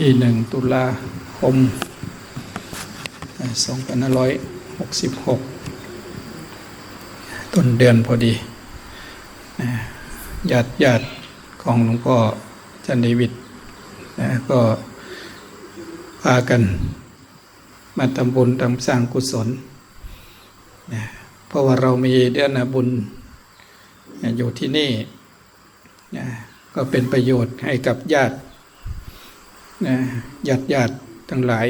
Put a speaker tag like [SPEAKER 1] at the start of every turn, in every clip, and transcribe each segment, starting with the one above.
[SPEAKER 1] ที่หนึ่งตุลาคมสองพันห้าร้อยหกสิบหกต้นเดือนพอดีญาติญาติของหลวงพ่อจันเดวิดนะก็พากันมาทำบุญทำสร้างกุศลนะเพราะว่าเรามีเดือนบุญอยู่ที่นี่นะก็เป็นประโยชน์ให้กับญาติ นะญาติญาติทั้งหลาย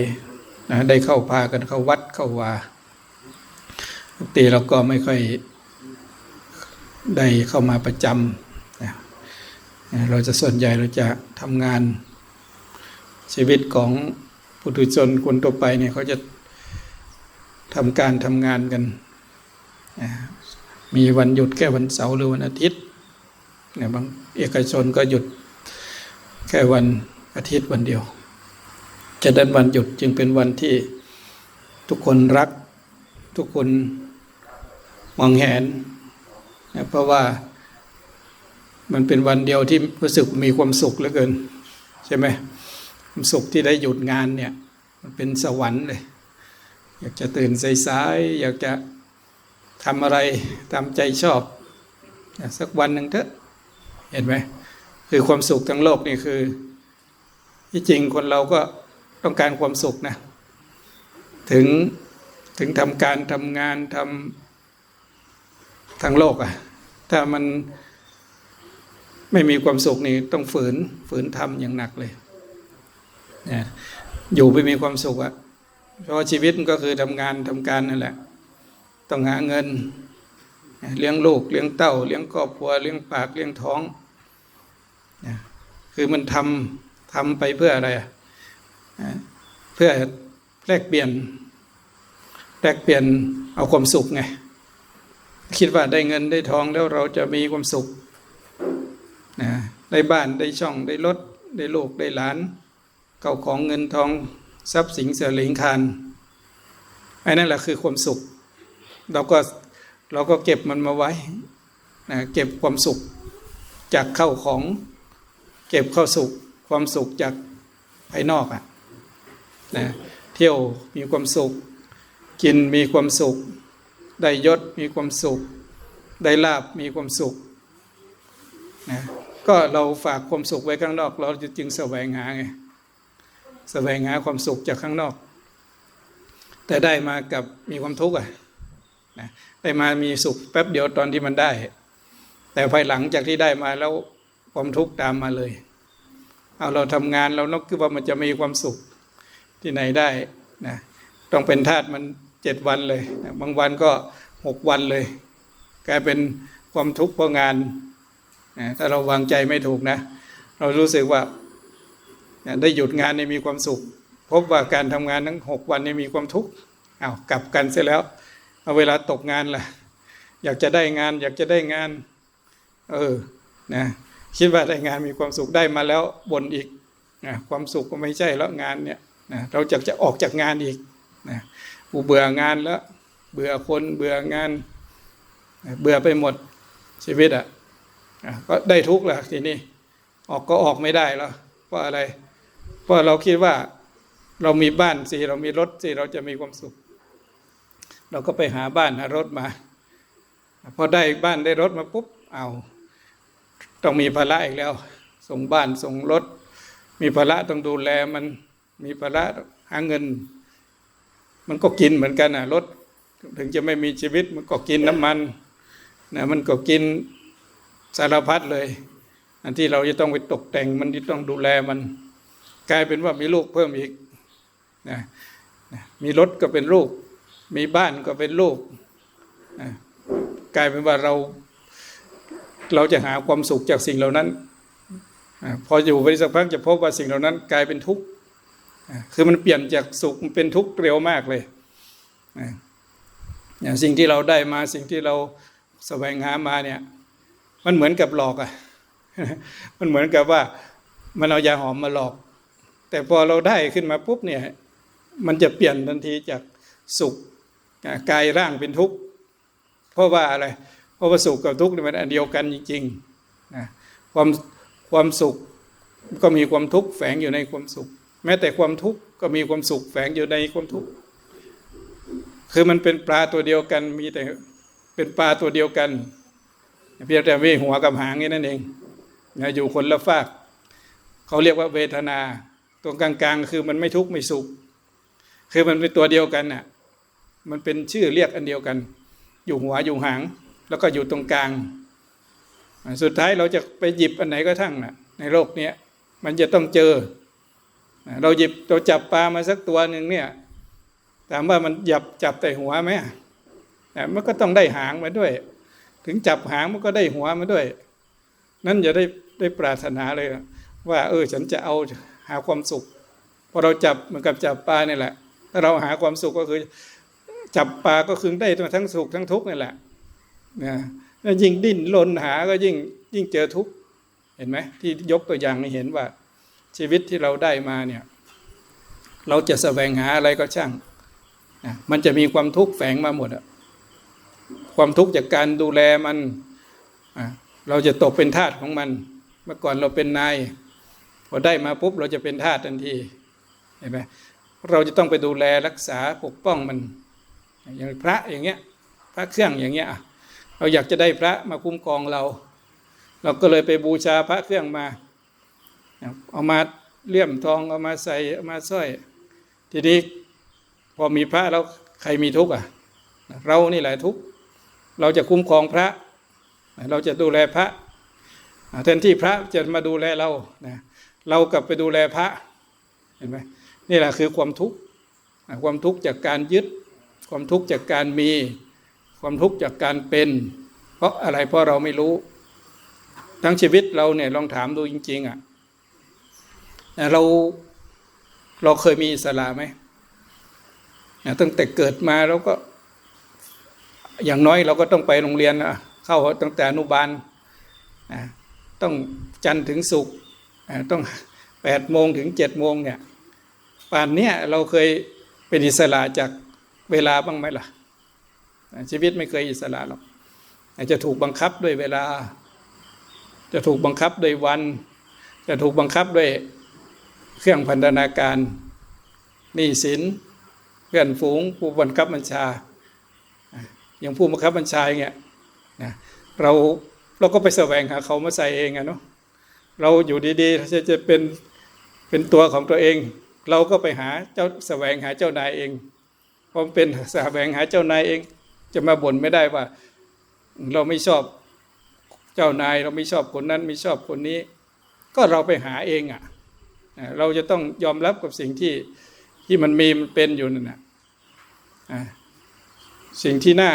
[SPEAKER 1] นะได้เข้าพากันเข้าวัดเข้าวาปกติเราก็ไม่ค่อยได้เข้ามาประจำนะเราจะส่วนใหญ่เราจะทำงานชีวิตของปุถุชนคนทั่วไปเนี่ยเขาจะทำการทำงานกันนะมีวันหยุดแค่วันเสาร์หรือวันอาทิตย์เนี่ยบางเอกชนก็หยุดแค่วัน อาทิตย์วันเดียวจะดันวันหยุดจึงเป็นวันที่ทุกคนรัก ทุกคนมองเห็นนะเพราะว่ามันเป็นวันเดียวที่รู้สึกมีความสุขเหลือเกิน ใช่ไหมความสุขที่ได้หยุดงานเนี่ย มันเป็นสวรรค์เลย อยากจะตื่นสายๆอยากจะทำอะไรตามใจชอบ สักวันหนึ่งเถอะ เห็นไหมคือความสุขทั้งโลกนี่คือ ที่จริงคนเราก็ต้องการความสุขนะ ถึงถึงทำการทำงานทำทั้งโลกอะ่ะถ้ามันไม่มีความสุขนี่ต้องฝืนฝืนทำอย่างหนักเลยนะอยู่ไม่มีความสุขอะ่ะเพราะชีวิตมันก็คือทำงานทำการนั่นแหละ ต้องหาเงิน เลี้ยงลูกเลี้ยงเต้า เลี้ยงครอบครัวเลี้ยงปากเลี้ยงท้องนะคือมันทำ ทำไปเพื่ออะไรอะเพื่อแลกเปลี่ยนแลกเปลี่ยนเอาความสุขไงคิดว่าได้เงินได้ทองแล้วเราจะมีความสุขนะได้บ้านได้ช่องได้รถได้ลูกได้หลาน เก่าของเงินทองทรัพย์สินเสลิงคารไอ้นั่นแหละคือความสุข เราก็เราก็เก็บมันมาไว้นะเก็บความสุขจากเข้าของ เก็บเข้าสุข ความสุขจากภายนอกอะ่ะนะเที่ยวมีความสุข กินมีความสุข ได้ยศมีความสุข ได้ลาบมีความสุขนะก็เราฝากความสุขไว้ข้างนอก เราจึงแสวงหาไงแสวงหาความสุขจากข้างนอก แต่ได้มากับมีความทุกข์อะนะได้มามีสุขแป๊บเดียวตอนที่มันได้ แต่ภายหลังจากที่ได้มาแล้วความทุกข์ตามมาเลย เอาเราทำงานเรานกคือว่ามันจะมีความสุขที่ไหนได้นะต้องเป็นทาสมันเจ็ดวันเลยนะบางวันก็หกวันเลย กลายเป็นความทุกข์เพราะงานนะถ้าเราวางใจไม่ถูกนะ เรารู้สึกว่าได้หยุดงานในมีความสุข พบว่าการทำงานทั้งหกวันนี้มีความทุกข์เอากลับกันเสร็จแล้วเอาเวลาตกงานล่ะ อยากจะได้งาน อยากจะได้งาน เออนะ คิดว่าได้งานมีความสุขได้มาแล้วบ่นอีกนะความสุขก็ไม่ใช่แล้วงานเนี่ยนะเราจะจะออกจากงานอีกนะกูเบื่องานแล้ว เบื่อคนเบื่องานนะเบื่อไปหมดชีวิตอะ่ะนะก็ได้ทุกข์แหละทีนี้ออกก็ออกไม่ได้แล้วเพราะอะไร เพราะเราคิดว่าเรามีบ้านสิเรามีรถสิเราจะมีความสุข เราก็ไปหาบ้านหารถมา พอได้บ้านได้รถมาปุ๊บเอา ต้องมีภาระอีกแล้ว ส่งบ้านส่งรถ มีภาระต้องดูแลมันมีภาระหาเงิน มันก็กินเหมือนกันนะรถ ถึงจะไม่มีชีวิตมันก็กินน้ำมันนะมันก็กินสารพัดเลย อันที่เราจะต้องไปตกแต่งมันที่ต้องดูแลมัน กลายเป็นว่ามีลูกเพิ่มอีกนะมีรถก็เป็นลูก มีบ้านก็เป็นลูกนะกลายเป็นว่าเรา เราจะหาความสุขจากสิ่งเหล่านั้นพออยู่ไปสักพักจะพบว่าสิ่งเหล่านั้น กลายเป็นทุกข์คือมันเปลี่ยนจากสุขเป็นทุกข์เร็วมากเลยอย่างสิ่งที่เราได้มาสิ่งที่เราแสวงหามาเนี่ย มันเหมือนกับหลอกอะ่ะมันเหมือนกับว่ามันเอายาหอมมาหลอก แต่พอเราได้ขึ้นมาปุ๊บเนี่ย มันจะเปลี่ยนทันทีจากสุขกายร่างเป็นทุกข์เพราะว่าอะไร เพราะว่าสุขกับทุกข์มันอันเดียวกันจริงๆนะความความสุขก็มีความทุกข์แฝงอยู่ในความสุข แม้แต่ความทุกข์ก็มีความสุขแฝงอยู่ในความทุกข์คือมันเป็นปลาตัวเดียวกันมีแต่เป็นปลาตัวเดียวกันเพียงแต่ม่หัวกับหางนี่นั่นเองนะอยู่คนละฝากเขาเรียกว่าเวทนา ตรงกลางๆ คือมันไม่ทุกข์ไม่สุข คือมันเป็นตัวเดียวกันน่ะมันเป็นชื่อเรียกอันเดียวกัน อยู่หัวอยู่หาง แล้วก็อยู่ตรงกลาง สุดท้ายเราจะไปหยิบอันไหนก็ทั้งน่ะในโลกเนี้ยมันจะต้องเจอ เราหยิบเราจับปลามาสักตัวหนึ่งเนี่ยถามว่ามันหยับจับแต่หัวไหมมันก็ต้องได้หางมาด้วย ถึงจับหางมันก็ได้หัวมาด้วย นั่นจะได้ได้ปรารถนาเลยว่า เออ ฉันจะเอาหาความสุขพอเราจับเหมือนกับจับปลาเนี่ยแหละถ้าเราหาความสุขก็คือ จับปลาก็คือได้ทั้งสุขทั้งทุกข์นี่แหละ นะแล้วยิ่งดิ้นรนหาก็ยิ่งยิ่งเจอทุกข์เห็นไหมที่ยกตัวอย่างให้เห็นว่าชีวิตที่เราได้มาเนี่ยเราจะแสวงหาอะไรก็ช่างนะมันจะมีความทุกข์แฝงมาหมดอะความทุกข์จากการดูแลมันเราจะตกเป็นทาสของมัน เมื่อก่อนเราเป็นนายพอได้มาปุ๊บเราจะเป็นทาสทันทีเห็นไหมเราจะต้องไปดูแลรักษาปกป้องมัน อย่างพระอย่างเงี้ยพระเครื่องอย่างเงี้ย เราอยากจะได้พระมาคุ้มครองเรา เราก็เลยไปบูชาพระเครื่องมา เอามาเลี่ยมทองเอามาใส่เอามาสร้อย ทีนี้พอมีพระแล้วใครมีทุกข์อะ เรานี่แหละทุกข์เราจะคุ้มครองพระ เราจะดูแลพระแทนที่พระจะมาดูแลเรานะเรากลับไปดูแลพระเห็นไหมนี่แหละคือความทุกข์ความทุกข์จากการยึด ความทุกข์จากการมี ความทุกข์จากการเป็น เพราะอะไรเพราะเราไม่รู้ ทั้งชีวิตเราเนี่ยลองถามดูจริง ๆอะเราเราเคยมีอิสระไหมตั้งแต่เกิดมาเราก็ อย่างน้อยเราก็ต้องไปโรงเรียนเข้าตั้งแต่อนุบาลต้องจันทร์ถึงศุกร์ต้องแปดโมงถึงเจ็ดโมงเนี่ยป่านเนี้ยเราเคยเป็นอิสระจากเวลาบ้างไหมล่ะ ชีวิตไม่เคยอิสระหรอกจะถูกบังคับด้วยเวลา จะถูกบังคับด้วยวัน จะถูกบังคับด้วยเครื่องพันธนาการหนี้สินเพื่อนฝูงผู้บังคับบัญชา อย่างผู้บังคับบัญชาเงี้ยนะเราเราก็ไปแสวงหาเขามาใส่เองอะเนาะเราอยู่ดีๆจะจะเป็นเป็นตัวของตัวเอง เราก็ไปหาเจ้าแสวงหาเจ้านายเองพอเป็นแสวงหาเจ้านายเอง จะมาบ่นไม่ได้ว่า เราไม่ชอบเจ้านายเราไม่ชอบคนนั้นไม่ชอบคนนี้ ก็เราไปหาเองอะ่ะเราจะต้องยอมรับกับสิ่งที่ที่มันมีมันเป็นอยู่นั่นนะสิ่งที่น่า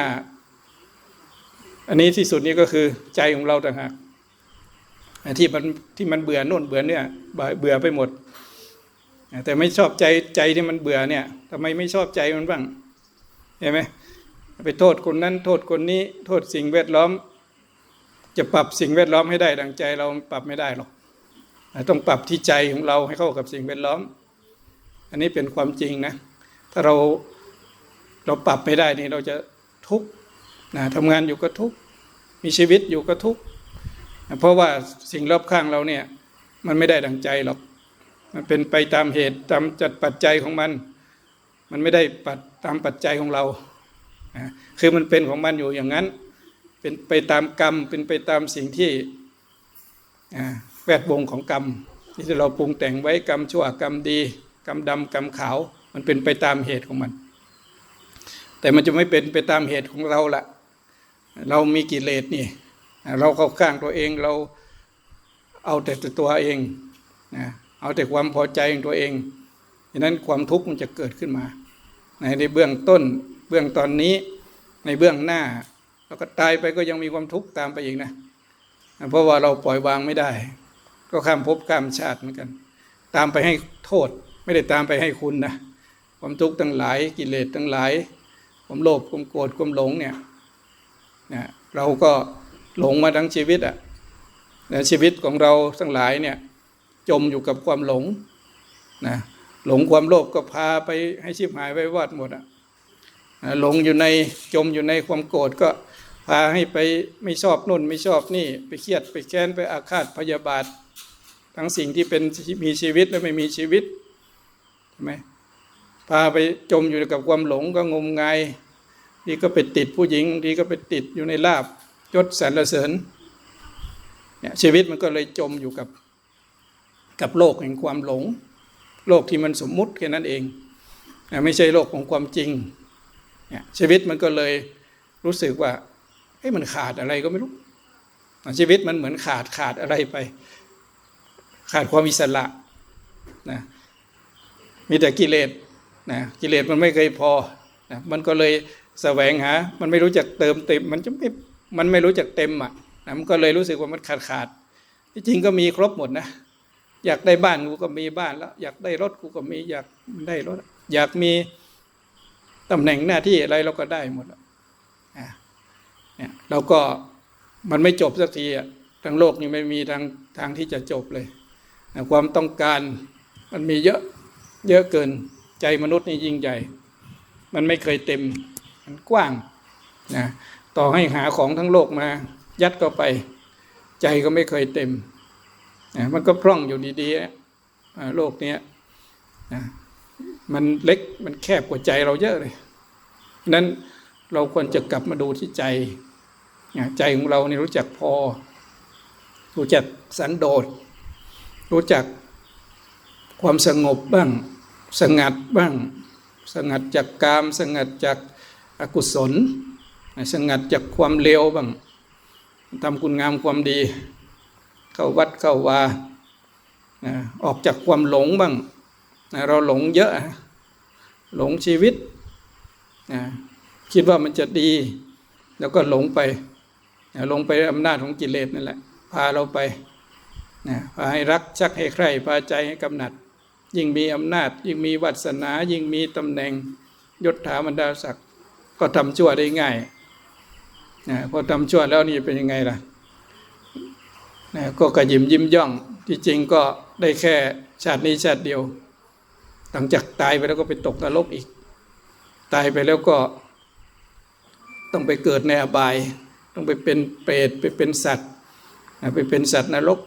[SPEAKER 1] อันนี้ที่สุดนี้ก็คือใจของเราต่างหากที่มันที่มันเบื่อโน่นเบื่อเนี่ยเบื่อไปหมด แต่ไม่ชอบใจใจที่มันเบื่อเนี่ยทำไมไม่ชอบใจมันบ้างเห็นไหม ไปโทษคนนั้นโทษคนนี้ โทษสิ่งแวดล้อม จะปรับสิ่งแวดล้อมให้ได้ดังใจเราปรับไม่ได้หรอกต้องปรับที่ใจของเราให้เข้ากับสิ่งแวดล้อม อันนี้เป็นความจริงนะ ถ้าเราเราปรับไม่ได้นี่เราจะทุกข์นะทำงานอยู่ก็ทุกข์มีชีวิตอยู่ก็ทุกข์เพราะว่าสิ่งรอบข้างเราเนี่ยมันไม่ได้ดังใจหรอก มันเป็นไปตามเหตุตามจัดปัจจัยของมัน มันไม่ได้ปัดตามปัจจัยของเรา คือมันเป็นของมันอยู่อย่างนั้น เป็นไปตามกรรม เป็นไปตามสิ่งที่แวดวงของกรรมที่เราปรุงแต่งไว้กรรมชั่วกรรมดีกรรมดำกรรมขาว มันเป็นไปตามเหตุของมัน แต่มันจะไม่เป็นไปตามเหตุของเราละเรามีกิเลสนี่ เราเข้าข้างตัวเองเราเอาแต่ตัวเองนะเอาแต่ความพอใจของตัวเองดังนั้นความทุกข์มันจะเกิดขึ้นมาในในเบื้องต้น เบื้องตอนนี้ในเบื้องหน้า แล้วก็ตายไปก็ยังมีความทุกข์ตามไปอีกนะ เพราะว่าเราปล่อยวางไม่ได้ ก็ข้ามภพข้ามชาติเหมือนกัน ตามไปให้โทษไม่ได้ตามไปให้คุณนะความทุกข์ทั้งหลายกิเลสทั้งหลายความโลภความโกรธความหลงเนี่ยนะเราก็หลงมาทั้งชีวิตอะชีวิตของเราทั้งหลายเนี่ยจมอยู่กับความหลงนะหลงความโลภก็พาไปให้ชิบหายไปวอดหมดอะ หลงอยู่ในจมอยู่ในความโกรธก็พาให้ไปไม่ชอบนุ่นไม่ชอบนี่ไปเครียดไปแค้นไปอาฆาตพยาบาท ทั้งสิ่งที่เป็นมีชีวิตและไม่มีชีวิตใช่ไหมพาไปจมอยู่กับความหลงก็งมงายนี่ก็ไปติดผู้หญิงทีก็ไปติดอยู่ในลาบยศสรรเสริญเนี่ยชีวิตมันก็เลยจมอยู่กับกับโลกแห่งความหลง โลกที่มันสมมุติแค่นั้นเอง ไม่ใช่โลกของความจริง เนี่ยชีวิตมันก็เลยรู้สึกว่าเฮ้ยมันขาดอะไรก็ไม่รู้ชีวิตมันเหมือนขาดขาดอะไรไป ขาดความอิสระนะมีแต่กิเลสนะกิเลสมันไม่เคยพอนะมันก็เลยแสวงหา มันไม่รู้จักเติมเต็ม มันจะไม่ มันไม่รู้จักเต็มอะนะมันก็เลยรู้สึกว่ามันขาดขาด ที่จริงก็มีครบหมดนะ อยากได้บ้านกูก็มีบ้านแล้ว อยากได้รถกูก็มี อยากได้รถ อยากมี ตำแหน่งหน้าที่อะไรเราก็ได้หมดแล้วเนี่ยเราก็มันไม่จบสักทีอะทั้งโลกนี้ไม่มีทางทางที่จะจบเลยนะความต้องการมันมีเยอะเยอะเกินใจมนุษย์นี่ยิ่งใหญ่ มันไม่เคยเต็มมันกว้างนะต่อให้หาของทั้งโลกมา ยัดเข้าไป ใจก็ไม่เคยเต็มนะมันก็พร่องอยู่ดีๆอะโลกเนี้ยนะ มันเล็กมันแคบกว่าใจเราเยอะเลยนั้นเราควรจะกลับมาดูที่ใจ ใจของเราเนี่ยรู้จักพอ รู้จักสันโดษ รู้จักความสงบบ้าง สงัดบ้าง สงัดจากกาม สงัดจากอากุศล สงัดจากความเลวบ้างทำคุณงามความดี เข้าวัดเข้าวาออกจากความหลงบ้าง นะเราหลงเยอะหลงชีวิตนะคิดว่ามันจะดี แล้วก็หลงไปนะหลงไปอำนาจของกิเลสนั่นแหละพาเราไปนะพาให้รักชักให้ใคร่พาใจให้กำหนัด ยิ่งมีอำนาจ ยิ่งมีวัสนา ยิ่งมีตำแหน่งยศถาบรรดาศักดิ์ก็ทำชั่วได้ง่ายนะพอทำชั่วแล้วนี่เป็นยังไงล่ะนะก็กระยิมยิ้มย่องที่จริงก็ได้แค่ชาตินี้ชาติเดียว หลังจากตายไปแล้วก็ไปตกนรกอีก ตายไปแล้วก็ ต้องไปเกิดในอบาย ต้องไปเป็นเปรตไปเป็นสัตว์ไปเป็นสัตว์นรก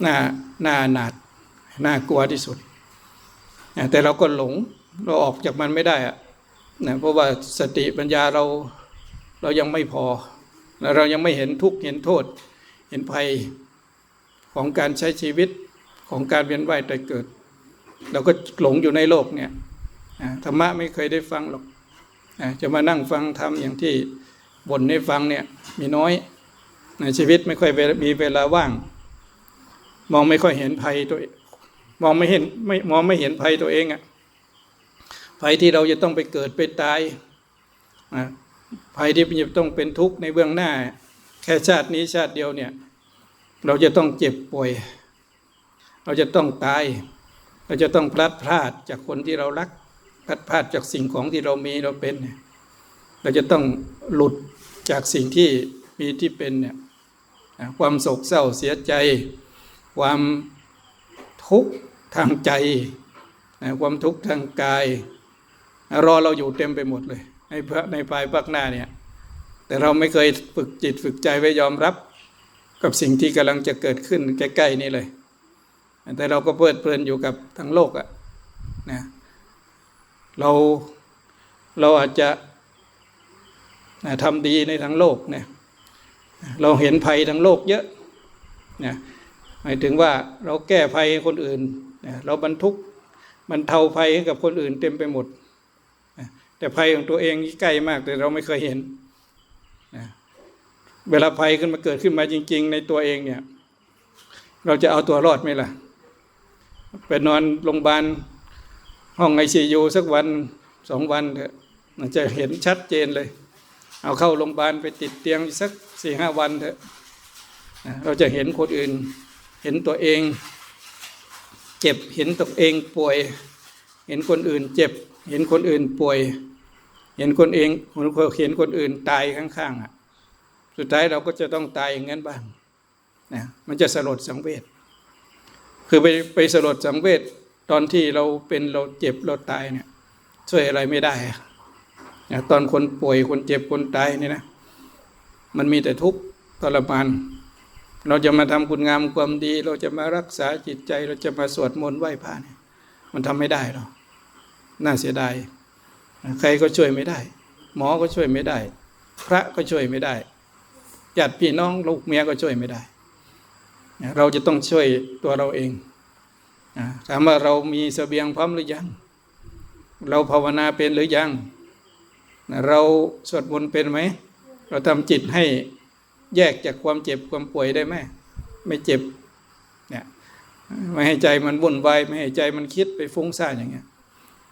[SPEAKER 1] หน้าหน้าหนาดน่ากลัวที่สุด แต่เราก็หลงเราออกจากมันไม่ได้อะนะเพราะว่าสติปัญญาเราเรายังไม่พอ เรายังไม่เห็นทุกข์เห็นโทษ เห็นภัยของการใช้ชีวิตของการเวียนว่ายตายเกิด เราก็หลงอยู่ในโลกเนี่ยธรรมะไม่เคยได้ฟังหรอกจะมานั่งฟังธรรมอย่างที่บ่นให้ฟังเนี่ยมีน้อยนชีวิตไม่ค่อยมีเวลาว่าง มองไม่ค่อยเห็นภัยตัวมองไม่เห็นไม่มองไม่เห็นภัยตัวเองอะภัยที่เราจะต้องไปเกิดไปตายภัยที่จะต้องเป็นทุกข์ในเบื้องหน้า แค่ชาตินี้ชาติเดียวเนี่ย เราจะต้องเจ็บป่วย เราจะต้องตาย เราจะต้องพลัดพรากจากคนที่เรารักพลัดพรากจากสิ่งของที่เรามีเราเป็นเนี่ยเราจะต้องหลุดจากสิ่งที่มีที่เป็นเนี่ยความโศกเศร้าเสียใจ ความทุกข์ทางใจ ความทุกข์ทางกาย รอเราอยู่เต็มไปหมดเลย ในพระในภายภาคหน้าเนี่ยแต่เราไม่เคยฝึกจิตฝึกใจไว้ยอมรับ กับสิ่งที่กำลังจะเกิดขึ้นใกล้ๆนี่เลย แต่เราก็เพลิดเพลินอยู่กับทั้งโลกอะนะเราเราอาจจะทำดีในทั้งโลกเนี่ยเราเห็นภัยทั้งโลกเยอะนะหมายถึงว่าเราแก้ภัยคนอื่นนะเราบรรทุกบรรเทาภัยให้กับคนอื่นเต็มไปหมดนะแต่ภัยของตัวเองใกล้มากแต่เราไม่เคยเห็นนะเวลาภัยขึ้นมาเกิดขึ้นมาจริง ๆ ในตัวเองเนี่ย เราจะเอาตัวรอดไหมล่ะ ไปนอนโรงพยาบาลห้องไอซียูสักวันสองวันเถอะมันจะเห็นชัดเจนเลย เอาเข้าโรงพยาบาลไปติดเตียงสักสี่ห้าวันเถอะเราจะเห็นคนอื่น เห็นตัวเอง เจ็บเห็นตัวเองป่วย เห็นคนอื่นเจ็บ เห็นคนอื่นป่วย เห็นคนเองเห็นคนอื่นตายข้างๆอะสุดท้ายเราก็จะต้องตายอย่างนั้นบ้างนะมันจะสลดสังเวช คือไปไปสลดสังเวชตอนที่เราเป็นเราเจ็บเราตายเนี่ยช่วยอะไรไม่ได้นะตอนคนป่วยคนเจ็บคนตายเนี่ยนะ มันมีแต่ทุกข์ทรมาน เราจะมาทำคุณงามความดี เราจะมารักษาจิตใจ เราจะมาสวดมนต์ไหว้พระเนี่ย มันทำไม่ได้หรอกน่าเสียดาย ใครก็ช่วยไม่ได้ หมอก็ช่วยไม่ได้ พระก็ช่วยไม่ได้ญาติพี่น้องลูกเมียก็ช่วยไม่ได้ เราจะต้องช่วยตัวเราเองถามว่าเรามีเสบียงพร้อมหรือยัง เราภาวนาเป็นหรือยัง เราสวดมนต์เป็นไหม เราทำจิตให้แยกจากความเจ็บความป่วยได้ไหมไม่เจ็บเนี่ยไม่ให้ใจมันวุ่นวายไม่ให้ใจมันคิดไปฟุ้งซ่านอย่างเงี้ย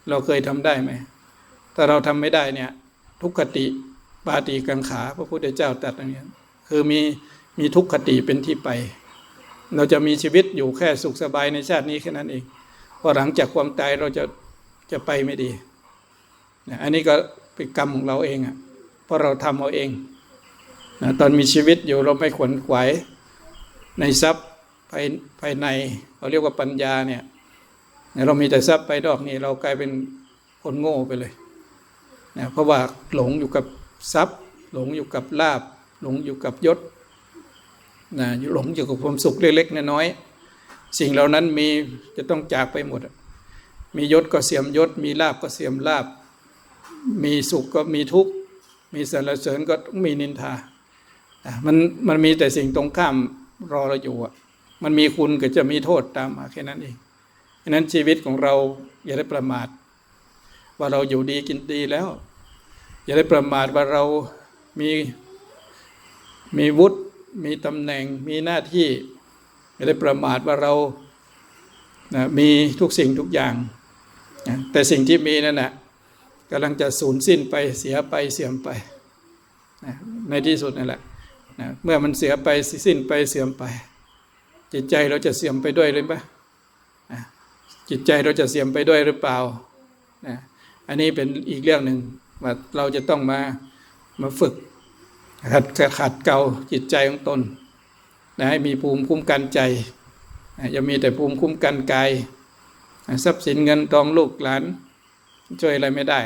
[SPEAKER 1] เราเคยทำได้ไหมถ้าเราทำไม่ได้เนี่ย ทุกขติปาติกังขา พระพุทธเจ้าตรัสอย่างนี้คือมีมีทุกขติเป็นที่ไป เราจะมีชีวิตอยู่แค่สุขสบายในชาตินี้แค่นั้นเองพอหลังจากความตายเราจะจะไปไม่ดีนะอันนี้ก็เป็นกรรมของเราเองอะ่ะเพราะเราทำเอาเองนะตอนมีชีวิตอยู่เราไม่ขวนขวายในทรัพย์ภายภายในเราเรียกว่าปัญญาเนี่ยเรามีแต่ทรัพย์ไปดอกนี่เรากลายเป็นคนโง่ไปเลยนะเพราะว่าหลงอยู่กับทรัพย์ หลงอยู่กับลาบ หลงอยู่กับยศ นะหลงอยู่กับความสุขเล็กๆน้อยๆสิ่งเหล่านั้นมีจะต้องจากไปหมด มียศก็เสียมยศ มีลาบก็เสียมลาบ มีสุขก็มีทุกข์ มีสรรเสริญก็มีนินทาอะมันมันมีแต่สิ่งตรงข้ามรอเราอยู่อะมันมีคุณก็จะมีโทษตามมาแค่นั้นเองฉะนั้นชีวิตของเราอย่าได้ประมาท ว่าเราอยู่ดีกินดีแล้ว อย่าได้ประมาทว่าเรามีมีวุฒิ มีตำแหน่งมีหน้าที่อย่ได้ประมาทว่าเรานะมีทุกสิ่งทุกอย่างนะแต่สิ่งที่มีนั่นนะกำลังจะสูญสิ้นไปเสียไปเสื่อมไปนะในที่สุดนั่นแหละนะเมื่อมันเสียไปสิ้นไปเสื่อมไป จิตใจเราจะเสื่อมไปด้วยหรือเปล่าจิตใจเราจะเสื่อมไปด้วยหรือเปล่านะอันนี้เป็นอีกเรื่องหนึ่งว่าเราจะต้องมามาฝึก ขัดขัดเกลาจิตใจของตนนะให้มีภูมิคุ้มกันใจนะอย่ามีแต่ภูมิคุ้มกันกายทรัพย์สินเงินทองลูกหลาน ช่วยอะไรไม่ได้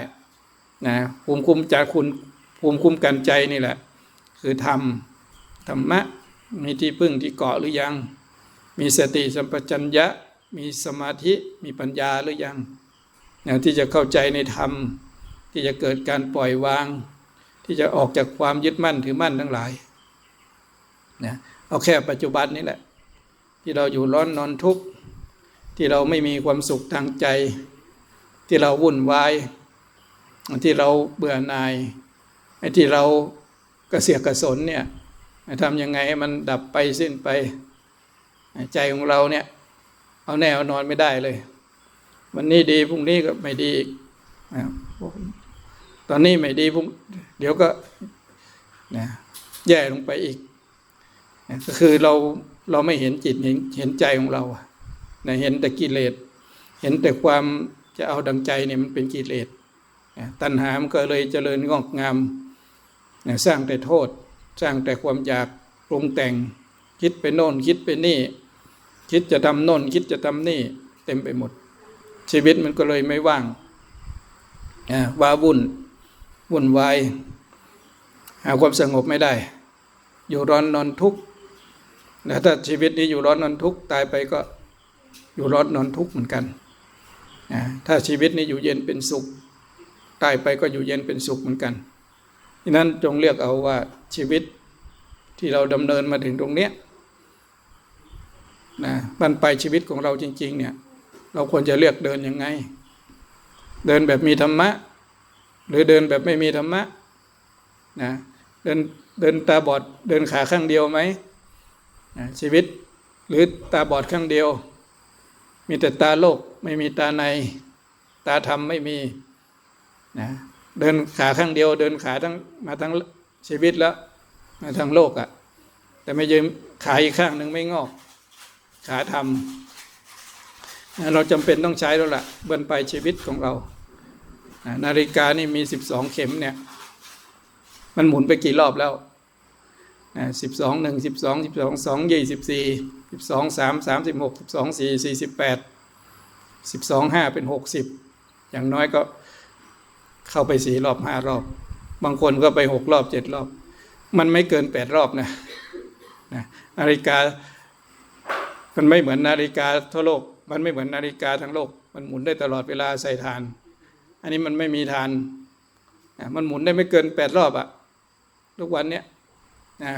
[SPEAKER 1] นะภูมิคุ้มจากคุณภูมิคุ้มกันใจนี่แหละ คือธรรมธรรมะมีที่พึ่งที่เกาะหรือยัง มีสติสัมปชัญญะ มีสมาธิมีปัญญาหรือยังนะที่จะเข้าใจในธรรม ที่จะเกิดการปล่อยวาง ที่จะออกจากความยึดมั่นถือมั่นทั้งหลายนะเอาแค่ปัจจุบันนี้แหละ ที่เราอยู่ร้อนนอนทุกข์ที่เราไม่มีความสุขทางใจ ที่เราวุ่นวายที่เราเบื่อหน่ายไอ้ที่เรากระเสียกกระสนเนี่ยทำยังไงให้มันดับไปสิ้นไป ใจของเราเนี่ย เอาแน่เอานอนไม่ได้เลย วันนี้ดีพรุ่งนี้ก็ไม่ดีอีก ตอนนี้ไม่ดีพรุ่งเดี๋ยวก็นะแย่ลงไปอีกก็คือเราเราไม่เห็นจิตเห็นเห็นใจของเรานะเห็นแต่กิเลส เห็นแต่ความจะเอาดังใจเนี่ยมันเป็นกิเลสตัณหามันก็เลยเจริญงอกงามนะสร้างแต่โทษ สร้างแต่ความอยากปรุงแต่ง คิดไปโน่นคิดไปนี่ คิดจะทำโน่นคิดจะทำนี่ เต็มไปหมด ชีวิตมันก็เลยไม่ว่างว้าวุ่น วุ่นวายหาความสงบไม่ได้ อยู่ร้อนนอนทุกข์นะถ้าชีวิตนี้อยู่ร้อนนอนทุกข์ตายไปก็อยู่ร้อนนอนทุกข์เหมือนกันนะถ้าชีวิตนี้อยู่เย็นเป็นสุข ตายไปก็อยู่เย็นเป็นสุขเหมือนกันดังนั้นจงเรียกเอาว่าชีวิตที่เราดำเนินมาถึงตรงเนี้ยนะบันไปชีวิตของเราจริง ๆ เนี่ย เราควรจะเลือกเดินยังไง เดินแบบมีธรรมะ หรือเดินแบบไม่มีธรรมะนะเดินเดินตาบอดเดินขาข้างเดียวไหมนะชีวิตหรือตาบอดข้างเดียว มีแต่ตาโลกไม่มีตาใน ตาธรรมไม่มีนะเดินขาข้างเดียว เดินขาทั้งมาทั้งชีวิตแล้วมาทั้งโลกอะ่ะแต่ไม่ยืมขาอีกข้างหนึ่งไม่งอก ขาทำเราจำเป็นต้องใช้แล้วล่ะเบื้องไปชีวิตของเรา นาฬิกานี่มีสิบสองเข็มเนี่ย มันหมุนไปกี่รอบแล้วสิบสองหนึ่งสิบสองสิบสองสองยี่สิบสี่สิบสองสามสามสิบหกสิบสองสี่สี่สิบแปดสิบสองห้าเป็นหกสิบอย่างน้อยก็เข้าไปสี่รอบห้ารอบ บางคนก็ไปหกรอบเจ็ดรอบ มันไม่เกินแปดรอบนะนาฬิกา มันไม่เหมือนนาฬิกาทั่วโลก มันไม่เหมือนนาฬิกาทั้งโลก มันหมุนได้ตลอดเวลาใส่ฐาน อันนี้มันไม่มีฐานมันหมุนได้ไม่เกินแปดรอบอะทุกวันเนี้ยนะ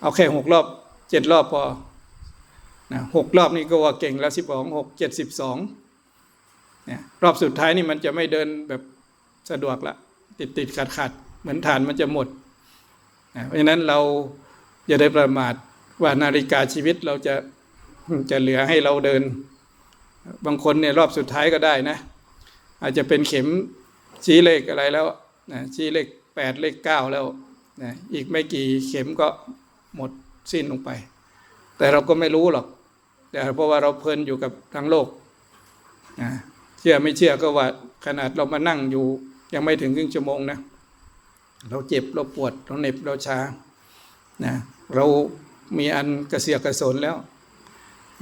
[SPEAKER 1] เอาแค่หกรอบเจ็ดรอบพอนะหกรอบนี่ก็ว่าเก่งแล้วสิบสองหกเจ็ดสิบสองเนี่ยรอบสุดท้ายนี่มันจะไม่เดินแบบสะดวกละติดติดขัดขัดเหมือนฐานมันจะหมดนะเพราะฉะนั้นเราอย่าได้ประมาทว่านาฬิกาชีวิตเราจะจะเหลือให้เราเดิน บางคนเนี่ยรอบสุดท้ายก็ได้นะ อาจจะเป็นเข็มชี้เลขอะไรแล้วนะชี้เลขแปดเลขเก้าแล้วนะอีกไม่กี่เข็มก็หมดสิ้นลงไป แต่เราก็ไม่รู้หรอกแต่เพราะว่าเราเพลินอยู่กับทั้งโลกนะเชื่อไม่เชื่อก็ว่าขนาดเรามานั่งอยู่ยังไม่ถึงครึ่งชั่วโมงนะเราเจ็บเราปวดเราเหน็บเราชานะเรามีอันกระเสียกกระสนแล้ว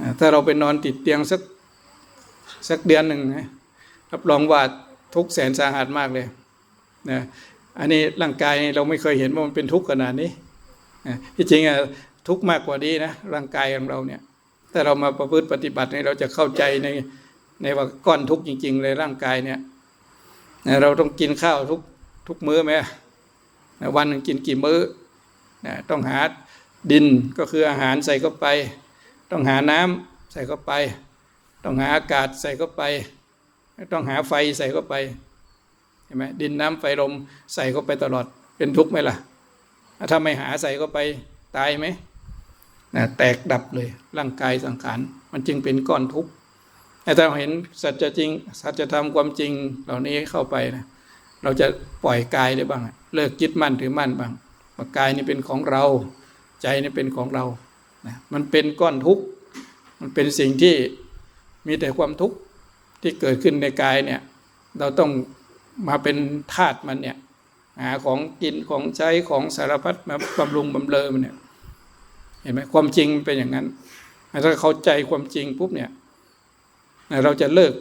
[SPEAKER 1] นะถ้าเราไปนอนติดเตียงสักสักเดือนหนึ่งนะ รับรองว่าทุกแสนสาหัสมากเลยนะอันนี้ร่างกายเราไม่เคยเห็นว่ามันเป็นทุกข์ขนาดนี้ที่จริงอะทุกข์มากกว่านี้นะร่างกายของเราเนี่ยถ้าเรามาประพฤติปฏิบัติเนี่ยเราจะเข้าใจในในว่าก้อนทุกข์จริง ๆ เลยร่างกายเนี่ยนะเราต้องกินข้าวทุกทุกมื้อไหมวันหนึ่งกินกี่มื้อนะต้องหาดินก็คืออาหารใส่เข้าไป ต้องหาน้ำใส่เข้าไป ต้องหาอากาศใส่เข้าไป ต้องหาไฟใส่เข้าไปเห็นไหมดินน้ำไฟลมใส่เข้าไปตลอดเป็นทุกข์ไหมล่ะ ถ้าไม่หาใส่เข้าไปตายไหมนะแตกดับเลยร่างกายสังขารมันจึงเป็นก้อนทุกข์แต่ถ้าเห็นสัจจริงสัจธรรมความจริงเหล่านี้เข้าไปนะเราจะปล่อยกายได้บ้าง เลิกยึดมั่นถือมั่นบ้างว่ากายนี่เป็นของเรา ใจนี่เป็นของเรานะมันเป็นก้อนทุกข์มันเป็นสิ่งที่มีแต่ความทุกข์ ที่เกิดขึ้นในกายเนี่ยเราต้องมาเป็นทาสมันเนี่ยหาของกินของใช้ของสารพัดมาบำรุงบำเรอมันเนี่ยเห็นไหมความจริงมันเป็นอย่างนั้น ถ้าเข้าใจความจริงปุ๊บเนี่ยเราจะเลิก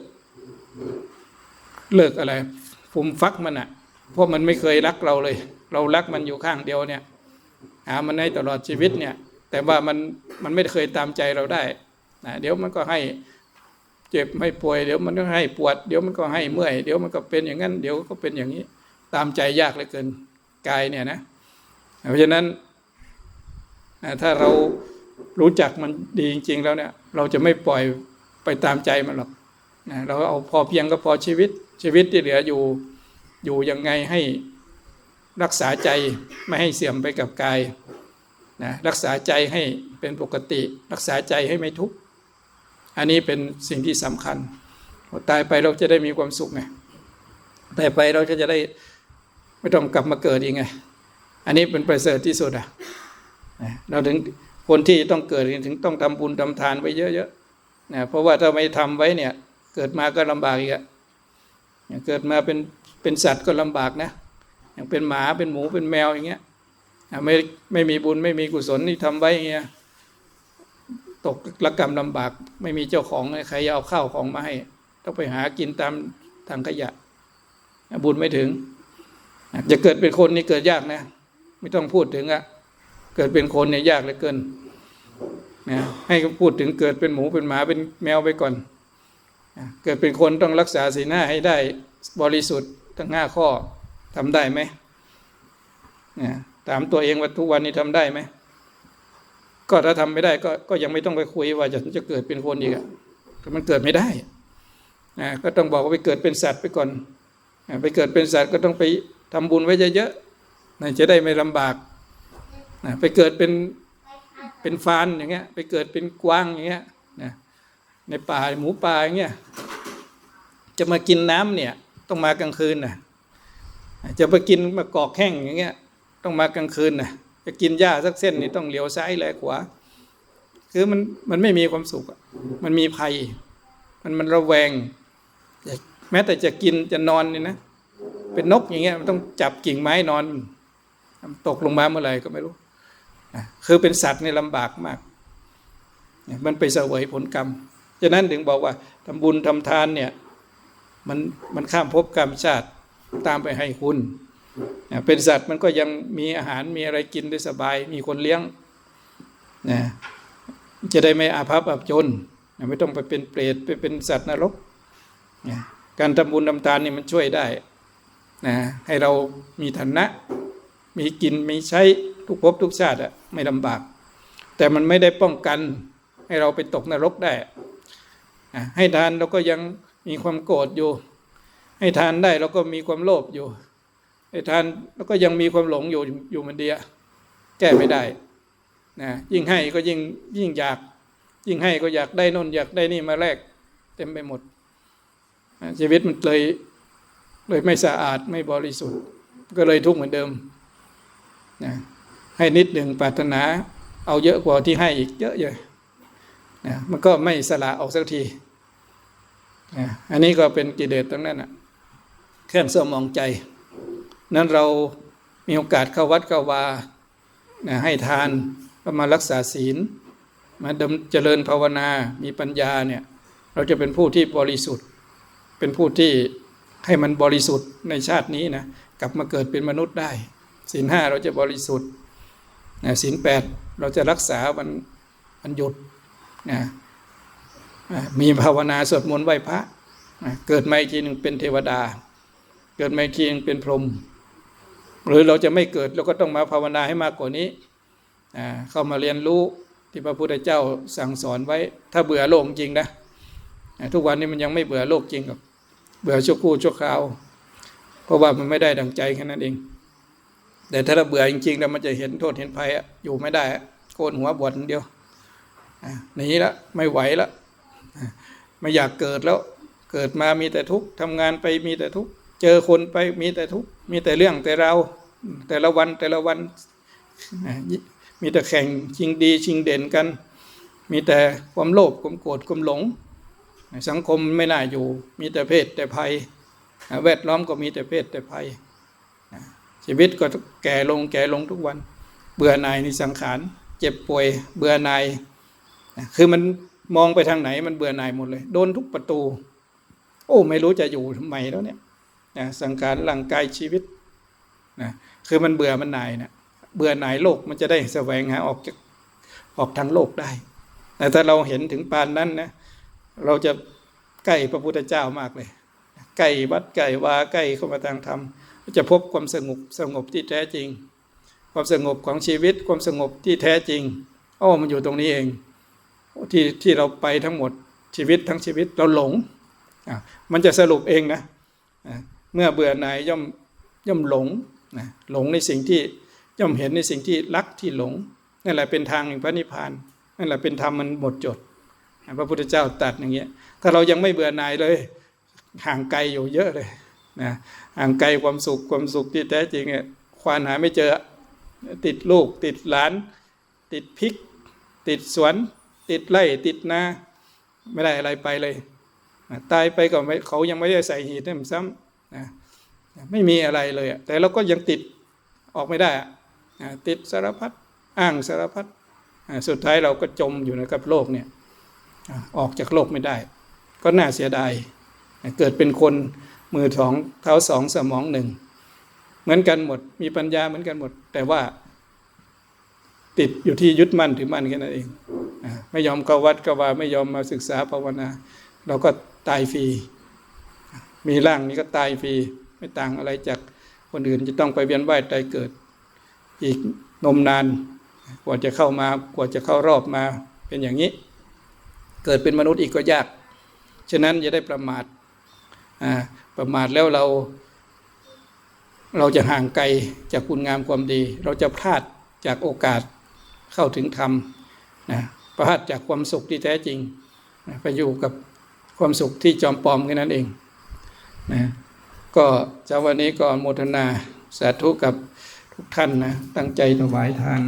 [SPEAKER 1] เลิกอะไรฟุมฟักมันอะ่ะเพราะมันไม่เคยรักเราเลย เรารักมันอยู่ข้างเดียวเนี่ยหามันให้ตลอดชีวิตเนี่ย แต่ว่ามันมันไม่เคยตามใจเราได้นะเดี๋ยวมันก็ให้ เจ็บให้ป่วย เดี๋ยวมันก็ให้ปวด เดี๋ยวมันก็ให้เมื่อย เดี๋ยวมันก็เป็นอย่างนั้น เดี๋ยวก็เป็นอย่างนี้ ตามใจยากเหลือเกินกายเนี่ยนะ เพราะฉะนั้นถ้าเรารู้จักมันดีจริง ๆ แล้วเนี่ย เราจะไม่ปล่อยไปตามใจมันหรอกเราเอาพอเพียงก็พอชีวิตชีวิตที่เหลืออยู่อยู่ยังไงให้รักษาใจไม่ให้เสื่อมไปกับกายนะรักษาใจให้เป็นปกติ รักษาใจให้ไม่ทุกข์ อันนี้เป็นสิ่งที่สำคัญตายไปเราจะได้มีความสุขไงตายไปเราก็จะได้ไม่ต้องกลับมาเกิดอีกไง อันนี้เป็นประเสริฐที่สุดอะเราถึงคนที่ต้องเกิดถึงต้องทำบุญทำทานไว้เยอะๆนะเพราะว่าถ้าไม่ทำไว้เนี่ย เกิดมาก็ลำบากอีกอะเกิดมาเป็นเป็นสัตว์ก็ลำบากนะ อย่างเป็นหมาเป็นหมูเป็นแมวอย่างเงี้ยไม่ไม่มีบุญไม่มีกุศลที่ทำไว้อย่างเงี้ย ตกระกรรมลำบาก ไม่มีเจ้าของใครเอาข้าวของมาให้ ต้องไปหากินตามทางขยะ บุญไม่ถึง จะเกิดเป็นคนนี่เกิดยากนะ ไม่ต้องพูดถึงอะเกิดเป็นคนเนี่ยยากเหลือเกินนะให้พูดถึงเกิดเป็นหมูเป็นหมาเป็นแมวไปก่อน เกิดเป็นคนต้องรักษาสีหน้าให้ได้บริสุทธิ์ทั้งห้าข้อทำได้ไหมนะถามตัวเองว่าทุกวันนี้ทำได้ไหม ก็ถ้าทำไม่ได้ก็ก็ยังไม่ต้องไปคุยว่าจะจะเกิดเป็นคนอีกอะมันเกิดไม่ได้นะก็ต้องบอกว่าไปเกิดเป็นสัตว์ไปก่อนไปเกิดเป็นสัตว์ก็ต้องไปทำบุญไว้เยอะๆนะจะได้ไม่ลำบากนะไปเกิดเป็นเป็นฟานอย่างเงี้ย ไปเกิดเป็นกวางอย่างเงี้ยนะในป่าหมูป่าอย่างเงี้ยจะมากินน้ำเนี่ยต้องมากลางคืนนะจะไปกินมากอกแห้งอย่างเงี้ยต้องมากลางคืนนะ จะกินหญ้าสักเส้นนี่ต้องเลี้ยวซ้ายแลขวาคือมันมันไม่มีความสุขมันมีภัย มันมันระแวง แม้แต่จะกินจะนอนนี่นะ เป็นนกอย่างเงี้ยมันต้องจับกิ่งไม้นอน ตกลงมาเมื่อไหร่ก็ไม่รู้คือเป็นสัตว์ในลำบากมาก มันไปเสวยผลกรรมฉะนั้นถึงบอกว่าทำบุญทำทานเนี่ยมันมันข้ามภพกรรมชาติตามไปให้คุณ เป็นสัตว์มันก็ยังมีอาหารมีอะไรกินได้สบาย มีคนเลี้ยงนะจะได้ไม่อาภัพอับจน ไม่ต้องไปเป็นเปรตไปเป็นสัตว์นรกนะการทำบุญทำทานนี่มันช่วยได้นะให้เรามีฐานะ มีกินมีใช้ทุกภพทุกชาติอะไม่ลำบาก แต่มันไม่ได้ป้องกันให้เราไปตกนรกได้อะให้ทานเราก็ยังมีความโกรธอยู่ ให้ทานได้เราก็มีความโลภอยู่ ทานแล้วก็ยังมีความหลงอยู่อยู่มันเดียแก้ไม่ได้นะยิ่งให้ก็ยิ่งยิ่งอยาก ยิ่งให้ก็อยากได้นนอยากได้นี่มาแลกเต็มไปหมดชีวิตมันเลยเลยไม่สะอาดไม่บริสุทธิ์ ก็เลยทุกข์เหมือนเดิมนะให้นิดหนึ่งปรารถนา เอาเยอะกว่าที่ให้อีกเยอะเลยนะมันก็ไม่สละออกสักทีนะอันนี้ก็เป็นกิเลสตรงนั้นนะเครื่องสมองใจ นั้นเรามีโอกาสเข้าวัดเข้าวานะให้ทานก็มารักษาศีล มาดำเจริญภาวนา มีปัญญาเนี่ยเราจะเป็นผู้ที่บริสุทธิ์ เป็นผู้ที่ให้มันบริสุทธิ์ในชาตินี้นะกลับมาเกิดเป็นมนุษย์ได้ศีลห้าเราจะบริสุทธิ์นะศีลแปดเราจะรักษาวันวันหยุดนะอะมีภาวนาสวดมนต์ไหว้พระนะเกิดมาอีกทีหนึ่งเป็นเทวดา เกิดมาอีกทีหนึ่งเป็นพรหม หรือเราจะไม่เกิดเราก็ต้องมาภาวนาให้มากกว่านี้เข้ามาเรียนรู้ที่พระพุทธเจ้าสั่งสอนไว้ ถ้าเบื่อโลกจริงนะทุกวันนี้มันยังไม่เบื่อโลกจริงหรอกเบื่อชั่วครู่ชั่วคราว เพราะว่ามันไม่ได้ดังใจแค่นั้นเอง แต่ถ้าเราเบื่อจริงๆแล้วมันจะเห็นโทษเห็นภัยอะอยู่ไม่ได้โกนหัวบวชเดียวหนีละไม่ไหวละไม่อยากเกิดแล้วเกิดมามีแต่ทุกข์ทำงานไปมีแต่ทุกข์ เจอคนไปมีแต่ทุกมีแต่เรื่องแต่เราแต่ละวันแต่ละวัน มีแต่แข่งชิงดีชิงเด่นกัน มีแต่ความโลภความโกรธความหลง สังคมไม่น่าอยู่ มีแต่เพศแต่ภัยแวดล้อมก็มีแต่เพศแต่ภัย ชีวิตก็แก่ลงแก่ลงทุกวัน เบื่อหน่ายในสังขาร เจ็บป่วย เบื่อหน่าย คือมันมองไปทางไหนมันเบื่อหน่ายหมดเลย โดนทุกประตู โอ้ ไม่รู้จะอยู่ทำไมแล้วเนี่ย นะสังขารร่างกายชีวิตนะคือมันเบื่อมันหน่ายนะเบื่อหน่ายโลกมันจะได้แสวงหาออกจากออกทางโลกได้แต่ถ้าเราเห็นถึงปานนั้นนะเราจะใกล้พระพุทธเจ้ามากเลยใกล้วัดใกล้วาใกล้เข้ามาทางธรรมจะพบความสงบสงบที่แท้จริง ความสงบของชีวิตความสงบที่แท้จริงอ้อมันอยู่ตรงนี้เองที่ที่เราไปทั้งหมดชีวิตทั้งชีวิตเราหลงอะมันจะสรุปเองนะอะ เมื่อเบื่อหน่ายย่อมย่อมหลงนะหลงในสิ่งที่ย่อมเห็นในสิ่งที่รักที่หลงนั่นแหละเป็นทางแห่งพระนิพพานนั่นแหละเป็นธรรมมันหมดจด พระพุทธเจ้าตัดอย่างเงี้ยถ้าเรายังไม่เบื่อหน่ายเลย ห่างไกลอยู่เยอะเลยนะห่างไกลความสุขความสุขที่แท้จริงเนี่ยควานหาไม่เจอติดลูก ติดหลาน ติดพริก ติดสวน ติดไร่ติดนาไม่ได้อะไรไปเลย ตายไปก็ไม่เขายังไม่ได้ใส่หีดให้มันซ้ำ ไม่มีอะไรเลยแต่เราก็ยังติดออกไม่ได้ติดสารพัดอ้างสารพัดสุดท้ายเราก็จมอยู่ในกับโลกเนี่ยออกจากโลกไม่ได้ ก็น่าเสียดายเกิดเป็นคนมือสองเท้าสองสมองหนึ่งเหมือนกันหมด มีปัญญาเหมือนกันหมด แต่ว่า ติดอยู่ที่ยึดมั่นถือมั่นแค่นั้นเองไม่ยอมเข้าวัดก็ว่าไม่ยอมมาศึกษาภาวนา เราก็ตายฟรี มีร่างนี้ก็ตายฟรีไม่ต่างอะไรจากคนอื่นจะต้องไปเวียนว่ายตายเกิด อีกนมนาน กว่าจะเข้ามากว่าจะเข้ารอบมาเป็นอย่างนี้ เกิดเป็นมนุษย์อีกก็ยาก ฉะนั้นอย่าได้ประมาทอ่าประมาทแล้วเรา เราจะห่างไกลจากคุณงามความดี เราจะพลาดจากโอกาสเข้าถึงธรรมนะพลาดจากความสุขที่แท้จริงนะไปอยู่กับความสุขที่จอมปลอมแค่นั้นเอง นะก็เจ้าวันนี้ก็อนโมทนาสาธุกับทุกท่านนะตั้งใจถวายทาน